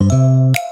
Thank you.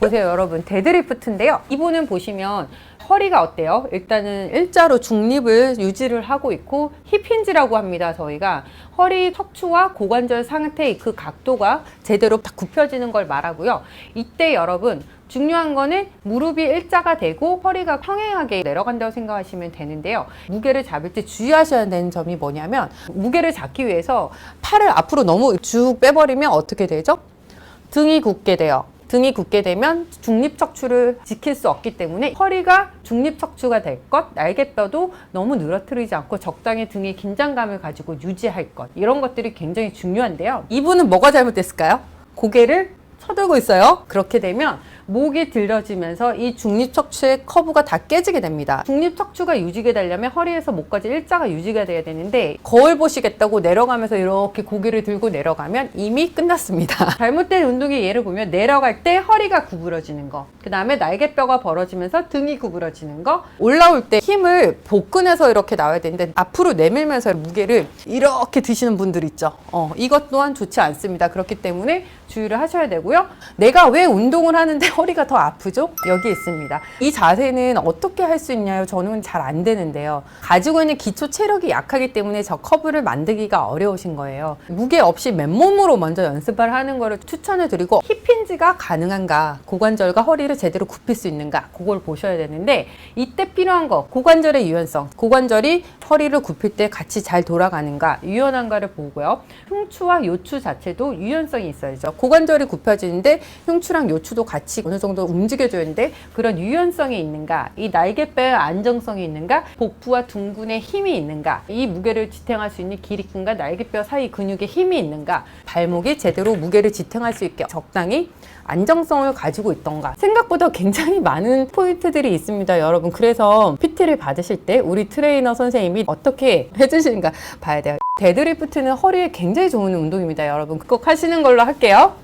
보세요 여러분 데드리프트인데요 이분은 보시면 허리가 어때요? 일단은 일자로 중립을 유지를 하고 있고 힙힌지라고 합니다 저희가 허리 척추와 고관절 상태의 그 각도가 제대로 딱 굽혀지는 걸 말하고요 이때 여러분 중요한 거는 무릎이 일자가 되고 허리가 평행하게 내려간다고 생각하시면 되는데요. 무게를 잡을 때 주의하셔야 되는 점이 뭐냐면 무게를 잡기 위해서 팔을 앞으로 너무 쭉 빼버리면 어떻게 되죠? 등이 굳게 돼요. 등이 굳게 되면 중립 척추를 지킬 수 없기 때문에 허리가 중립 척추가 될 것, 날개뼈도 너무 늘어뜨리지 않고 적당히 등의 긴장감을 가지고 유지할 것. 이런 것들이 굉장히 중요한데요. 이분은 뭐가 잘못됐을까요? 고개를 쳐들고 있어요. 그렇게 되면 목이 들려지면서 이 중립 척추의 커브가 다 깨지게 됩니다. 중립 척추가 유지가 되려면 허리에서 목까지 일자가 유지가 돼야 되는데 거울 보시겠다고 내려가면서 이렇게 고개를 들고 내려가면 이미 끝났습니다. 잘못된 운동의 예를 보면 내려갈 때 허리가 구부러지는 거, 그 다음에 날개뼈가 벌어지면서 등이 구부러지는 거, 올라올 때 힘을 복근에서 이렇게 나와야 되는데 앞으로 내밀면서 무게를 이렇게 드시는 분들 있죠. 어, 이것 또한 좋지 않습니다. 그렇기 때문에 주의를 하셔야 되고요. 내가 왜 운동을 하는데 허리가 더 아프죠? 여기 있습니다. 이 자세는 어떻게 할 수 있냐요? 저는 잘 안 되는데요. 가지고 있는 기초 체력이 약하기 때문에 저 커브를 만들기가 어려우신 거예요. 무게 없이 맨몸으로 먼저 연습을 하는 거를 추천을 드리고 힙힌지가 가능한가, 고관절과 허리를 제대로 굽힐 수 있는가, 그걸 보셔야 되는데 이때 필요한 거, 고관절의 유연성, 고관절이 허리를 굽힐 때 같이 잘 돌아가는가, 유연한가를 보고요. 흉추와 요추 자체도 유연성이 있어야죠. 고관절이 굽혀지는데 흉추랑 요추도 같이 어느 정도 움직여줘야 되는데 그런 유연성이 있는가, 이 날개뼈의 안정성이 있는가, 복부와 둥근의 힘이 있는가, 이 무게를 지탱할 수 있는 기립근과 날개뼈 사이 근육에 힘이 있는가, 발목이 제대로 무게를 지탱할 수 있게 적당히 안정성을 가지고 있던가? 생각보다 굉장히 많은 포인트들이 있습니다 여러분. 그래서 PT를 받으실 때 우리 트레이너 선생님이 어떻게 해주시는가 봐야 돼요. 데드리프트는 허리에 굉장히 좋은 운동입니다 여러분. 꼭 하시는 걸로 할게요